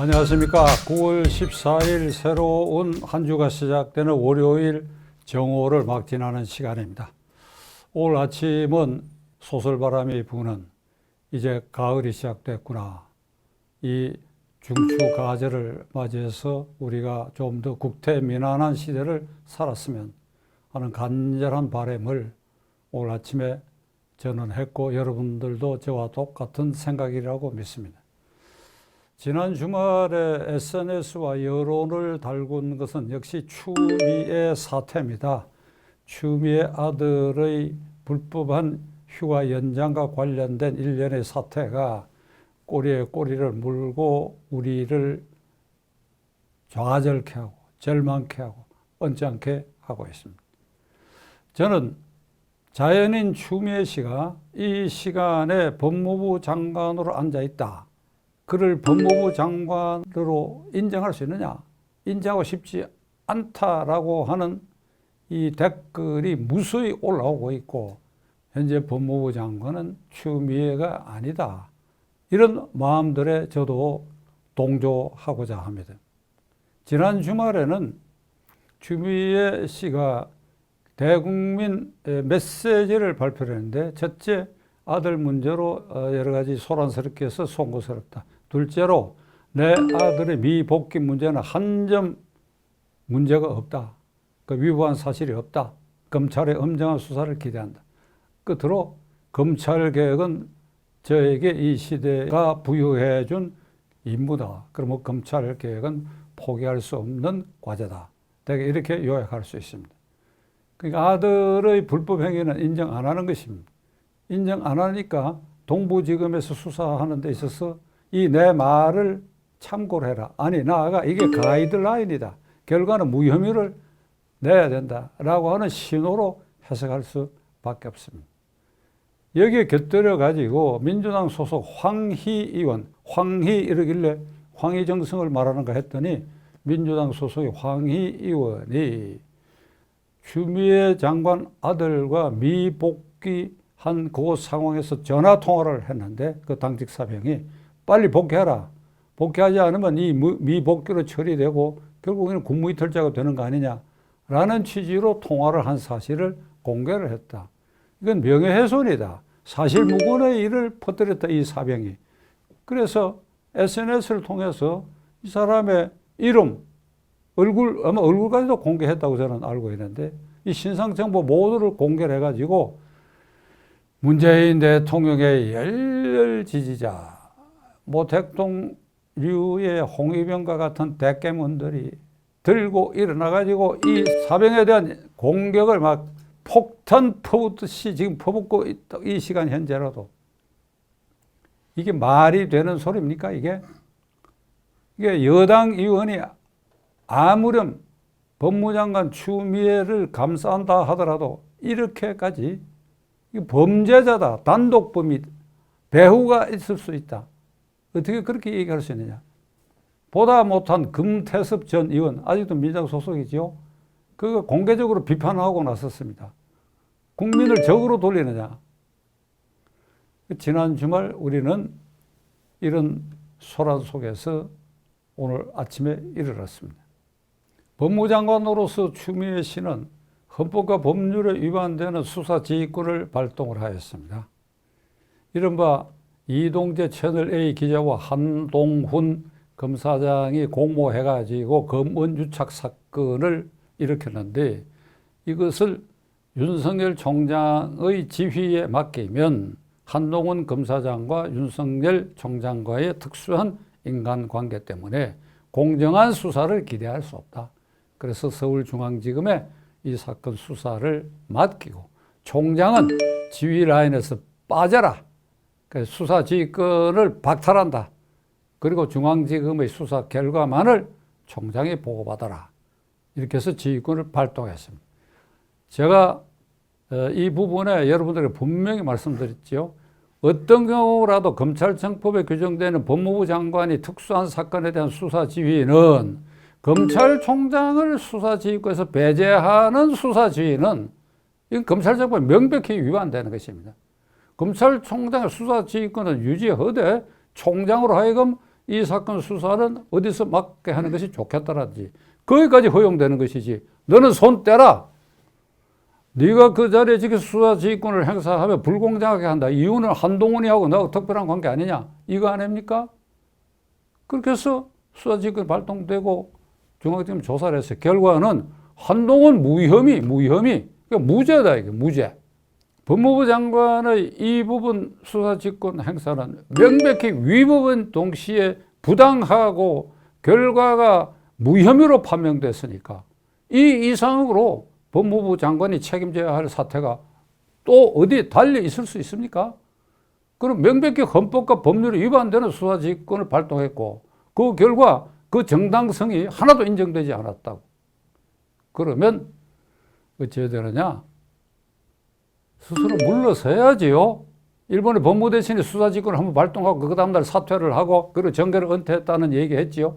안녕하십니까. 9월 14일 새로운 한 주가 시작되는 월요일 정오를 막 지나는 시간입니다. 오늘 아침은 소설바람이 부는 이제 가을이 시작됐구나. 이 중추 가절을 맞이해서 우리가 좀 더 국태민안한 시대를 살았으면 하는 간절한 바람을 오늘 아침에 저는 했고 여러분들도 저와 똑같은 생각이라고 믿습니다. 지난 주말에 SNS와 여론을 달군 것은 역시 추미애 사태입니다. 추미애 아들의 불법한 휴가 연장과 관련된 일련의 사태가 꼬리에 꼬리를 물고 우리를 좌절케 하고 절망케 하고 언짢게 하고 있습니다. 저는 자연인 추미애 씨가 이 시간에 법무부 장관으로 앉아 있다. 그를 법무부 장관으로 인정할 수 있느냐? 인정하고 싶지 않다라고 하는 이 댓글이 무수히 올라오고 있고 현재 법무부 장관은 추미애가 아니다. 이런 마음들에 저도 동조하고자 합니다. 지난 주말에는 추미애 씨가 대국민 메시지를 발표 했는데 첫째 아들 문제로 어, 여러 가지 소란스럽게 해서 송구스럽다. 둘째로 내 아들의 미복귀 문제는 한 점 문제가 없다. 그 위법한 사실이 없다. 검찰의 엄정한 수사를 기대한다. 끝으로 검찰 개혁은 저에게 이 시대가 부여해 준 임무다. 그러면 검찰 개혁은 포기할 수 없는 과제다. 내가 이렇게 요약할 수 있습니다. 그러니까 아들의 불법 행위는 인정 안 하는 것입니다. 인정 안 하니까 동부지검에서 수사하는 데 있어서 이 내 말을 참고를 해라. 아니 나아가 이게 가이드라인이다. 결과는 무혐의를 내야 된다 라고 하는 신호로 해석할 수 밖에 없습니다. 여기에 곁들여 가지고 민주당 소속 황희 의원, 황희 이러길래 황희 정성을 말하는가 했더니 민주당 소속의 황희 의원이 추미애 장관 아들과 미복귀 한 그 상황에서 전화 통화를 했는데 그 당직 사병이 빨리 복귀하라. 복귀하지 않으면 이 미복귀로 처리되고 결국에는 국무이탈자가 되는 거 아니냐라는 취지로 통화를 한 사실을 공개를 했다. 이건 명예훼손이다. 사실 무근의 일을 퍼뜨렸다 이 사병이. 그래서 SNS를 통해서 이 사람의 이름, 얼굴 아마 얼굴까지도 공개했다고 저는 알고 있는데 이 신상 정보 모두를 공개를 해가지고 문재인 대통령의 열렬 지지자 모택동류의 홍위병과 같은 대깨문들이 들고 일어나가지고 이 사병에 대한 공격을 막 폭탄 퍼붓듯이 지금 퍼붓고 있다. 이 시간 현재라도 이게 말이 되는 소리입니까 이게? 이게 여당 의원이 아무렴 법무장관 추미애를 감싼다 하더라도 이렇게까지 범죄자다. 단독범이 배후가 있을 수 있다. 어떻게 그렇게 얘기할 수 있느냐. 보다 못한 금태섭 전 의원, 아직도 민주당 소속이죠. 그거 공개적으로 비판하고 나섰습니다. 국민을 적으로 돌리느냐. 지난 주말 우리는 이런 소란 속에서 오늘 아침에 일어났습니다. 법무장관으로서 추미애 씨는 헌법과 법률에 위반되는 수사 지휘권을 발동을 하였습니다. 이른바 이동재 채널A 기자와 한동훈 검사장이 공모해가지고 검언 유착 사건을 일으켰는데 이것을 윤석열 총장의 지휘에 맡기면 한동훈 검사장과 윤석열 총장과의 특수한 인간관계 때문에 공정한 수사를 기대할 수 없다. 그래서 서울중앙지검에 이 사건 수사를 맡기고 총장은 지휘 라인에서 빠져라. 수사 지휘권을 박탈한다. 그리고 중앙지검의 수사 결과만을 총장이 보고받아라. 이렇게 해서 지휘권을 발동했습니다. 제가 어, 이 부분에 여러분들에게 분명히 말씀드렸죠. 어떤 경우라도 검찰청법에 규정되는 법무부 장관이 특수한 사건에 대한 수사 지휘는 검찰총장을 수사 지휘권에서 배제하는 수사 지휘는 검찰청법에 명백히 위반되는 것입니다. 검찰총장의 수사 지휘권은 유지하되 총장으로 하여금 이 사건 수사는 어디서 맡게 하는 것이 좋겠다라든지 거기까지 허용되는 것이지. 너는 손 떼라. 네가 그 자리에 지금 수사 지휘권을 행사하며 불공정하게 한다. 이유는 한동훈이하고 나하고 특별한 관계 아니냐. 이거 아닙니까? 그렇게 해서 수사 지휘권이 발동되고 중앙지검 조사를 했어요 결과는 한동훈 무혐의 무혐의. 그러니까 무죄다 이게 무죄 법무부 장관의 이 부분 수사 직권 행사는 명백히 위법은 동시에 부당하고 결과가 무혐의로 판명됐으니까 이 이상으로 법무부 장관이 책임져야 할 사태가 또 어디 달려 있을 수 있습니까? 그럼 명백히 헌법과 법률에 위반되는 수사 직권을 발동했고 그 결과 그 정당성이 하나도 인정되지 않았다고. 그러면 어찌해야 되느냐? 스스로 물러서야지요. 일본의 법무 대신이 수사직권을 한번 발동하고 그 다음날 사퇴를 하고 그리고 정계를 은퇴했다는 얘기했지요.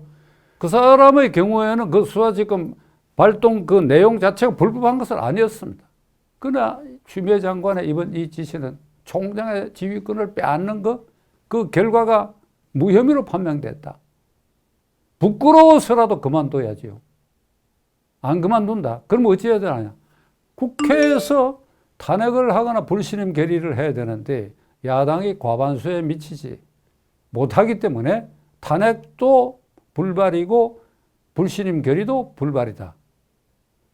그 사람의 경우에는 그 수사직권 발동 그 내용 자체가 불법한 것은 아니었습니다. 그러나 추미애 장관의 이번 이 지시는 총장의 지휘권을 빼앗는 것, 그 결과가 무혐의로 판명됐다. 부끄러워서라도 그만둬야지요. 안 그만둔다. 그럼 어찌해야 되느냐? 국회에서 탄핵을 하거나 불신임 결의를 해야 되는데 야당이 과반수에 미치지 못하기 때문에 탄핵도 불발이고 불신임 결의도 불발이다.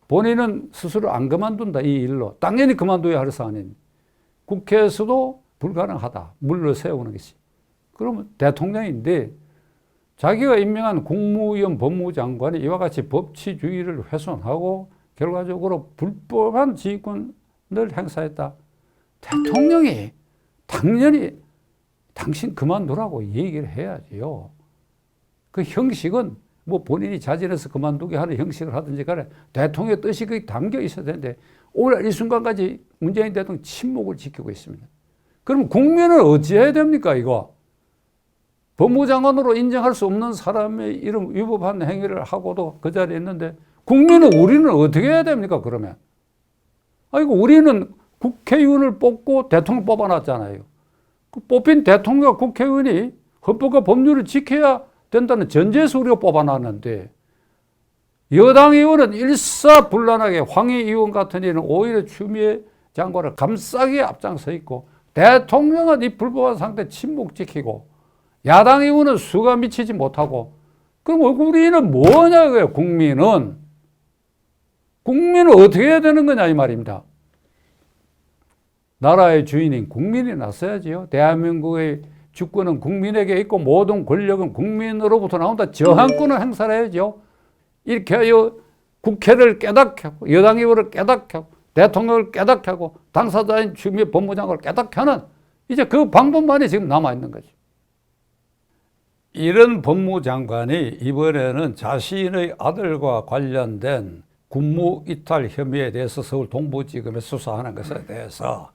본인은 스스로 안 그만둔다 이 일로. 당연히 그만둬야 할 사안이니. 국회에서도 불가능하다. 물러 세우는 것이. 그러면 대통령인데 자기가 임명한 국무위원 법무장관이 이와 같이 법치주의를 훼손하고 결과적으로 불법한 지휘권 을 행사했다. 대통령이 당연히 당신 그만두라고 얘기를 해야지요. 그 형식은 뭐 본인이 자진해서 그만두게 하는 형식을 하든지 간에 대통령의 뜻이 거기 담겨 있어야 되는데 오늘 이 순간까지 문재인 대통령 침묵을 지키고 있습니다. 그럼 국민은 어찌해야 됩니까, 이거? 법무장관으로 인정할 수 없는 사람의 이런 위법한 행위를 하고도 그 자리에 있는데 국민은 우리는 어떻게 해야 됩니까, 그러면? 아이고, 우리는 국회의원을 뽑고 대통령 뽑아놨잖아요. 그 뽑힌 대통령 국회의원이 헌법과 법률을 지켜야 된다는 전제에서 우리가 뽑아놨는데 여당 의원은 일사불란하게 황희 의원 같은 이는 오히려 추미애 장관을 감싸기에 앞장서 있고 대통령은 이 불법한 상태 침묵 지키고 야당 의원은 수가 미치지 못하고 그럼 우리는 뭐냐 고요 국민은 국민은 어떻게 해야 되는 거냐 이 말입니다. 나라의 주인인 국민이 나서야지요. 대한민국의 주권은 국민에게 있고 모든 권력은 국민으로부터 나온다. 저항권을 행사를 해야죠. 이렇게 하여 국회를 깨닫게 하고 여당 의원을 깨닫게 하고 대통령을 깨닫게 하고 당사자인 추미애 법무장관을 깨닫게 하는 이제 그 방법만이 지금 남아 있는 거죠. 이런 법무장관이 이번에는 자신의 아들과 관련된 군무 이탈 혐의에 대해서 서울 동부지검에 수사하는 것에 대해서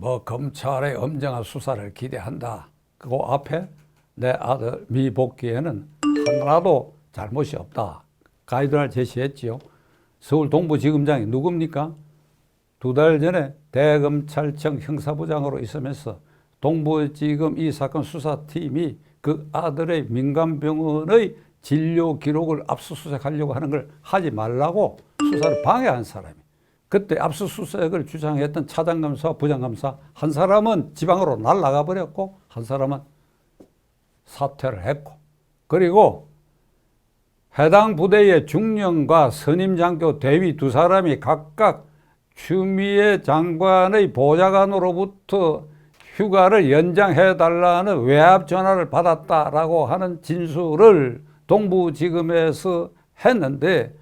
뭐 검찰의 엄정한 수사를 기대한다. 그 앞에 내 아들 미복귀에는 하나도 잘못이 없다. 가이드를 제시했지요. 서울 동부지검장이 누굽니까? 두 달 전에 대검찰청 형사부장으로 있으면서 동부지검 이 사건 수사팀이 그 아들의 민간병원의 진료 기록을 압수수색하려고 하는 걸 하지 말라고 수사를 방해한 사람이. 그때 압수수색을 주장했던 차장검사, 부장검사 한 사람은 지방으로 날아가 버렸고 한 사람은 사퇴를 했고. 그리고 해당 부대의 중령과 선임장교 대위 두 사람이 각각 추미애 장관의 보좌관으로부터 휴가를 연장해 달라는 외압 전화를 받았다라고 하는 진술을 동부지검에서 했는데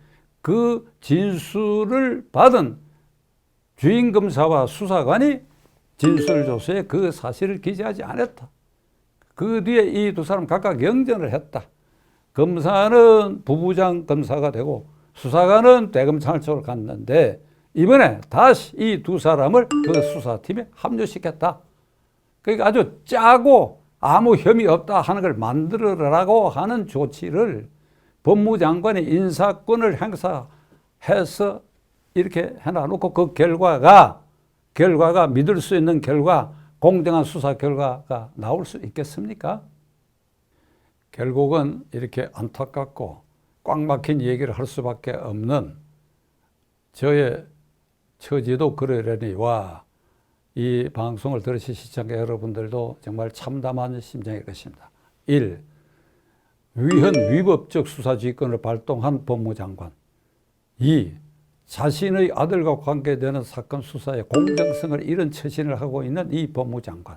그 진술을 받은 주인 검사와 수사관이 진술조서에 그 사실을 기재하지 않았다. 그 뒤에 이 두 사람 각각 영전을 했다. 검사는 부부장 검사가 되고 수사관은 대검찰청을 갔는데 이번에 다시 이 두 사람을 그 수사팀에 합류시켰다. 그러니까 아주 짜고 아무 혐의 없다 하는 걸 만들어라고 하는 조치를 법무장관이 인사권을 행사해서 이렇게 해놔놓고 그 결과가 결과가 믿을 수 있는 결과 공정한 수사 결과가 나올 수 있겠습니까? 결국은 이렇게 안타깝고 꽉 막힌 얘기를 할 수밖에 없는 저의 처지도 그러려니 와, 이 방송을 들으신 시청자 여러분들도 정말 참담한 심정일 것입니다. 1. 위헌 위법적 수사지휘권을 발동한 법무장관. 2. 자신의 아들과 관계되는 사건 수사의 공정성을 잃은 처신을 하고 있는 이 법무장관.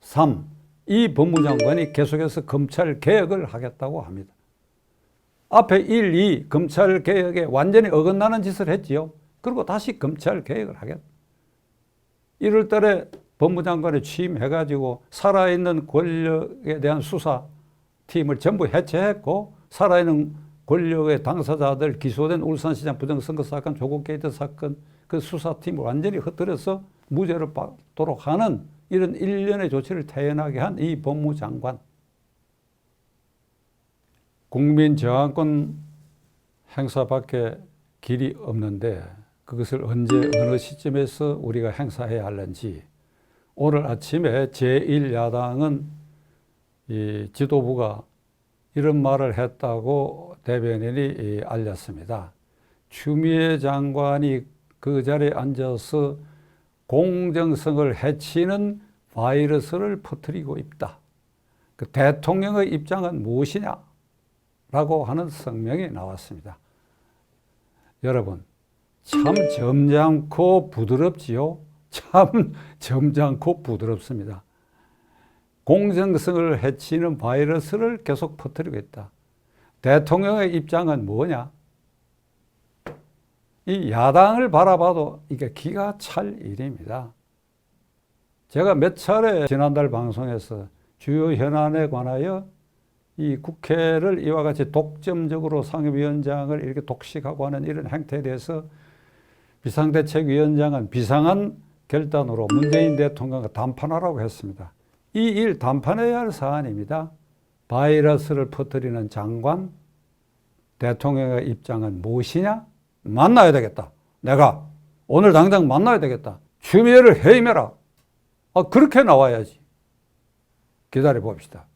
3. 이 법무장관이 계속해서 검찰 개혁을 하겠다고 합니다. 앞에 1, 2 검찰 개혁에 완전히 어긋나는 짓을 했지요. 그리고 다시 검찰 개혁을 하겠다. 1월 달에 법무장관에 취임해가지고 살아있는 권력에 대한 수사 팀을 전부 해체했고 살아있는 권력의 당사자들 기소된 울산시장 부정선거 사건, 조국 게이트 사건 그 수사팀을 완전히 흩뜨려서 무죄를 받도록 하는 이런 일련의 조치를 태연하게 한 이 법무장관. 국민 저항권 행사밖에 길이 없는데 그것을 언제 어느 시점에서 우리가 행사해야 하는지 오늘 아침에 제1야당은 이 지도부가 이런 말을 했다고 대변인이 알렸습니다. 추미애 장관이 그 자리에 앉아서 공정성을 해치는 바이러스를 퍼뜨리고 있다. 그 대통령의 입장은 무엇이냐? 라고 하는 성명이 나왔습니다. 여러분, 참 점잖고 부드럽지요? 참 점잖고 부드럽습니다. 공정성을 해치는 바이러스를 계속 퍼뜨리고 있다. 대통령의 입장은 뭐냐? 이 야당을 바라봐도 이게 기가 찰 일입니다. 제가 몇 차례 지난달 방송에서 주요 현안에 관하여 이 국회를 이와 같이 독점적으로 상임위원장을 이렇게 독식하고 하는 이런 행태에 대해서 비상대책위원장은 비상한 결단으로 문재인 대통령과 담판하라고 했습니다. 이 일 담판해야 할 사안입니다. 바이러스를 퍼뜨리는 장관, 대통령의 입장은 무엇이냐? 만나야 되겠다. 내가 오늘 당장 만나야 되겠다. 추미애를 해임해라. 아, 그렇게 나와야지. 기다려 봅시다.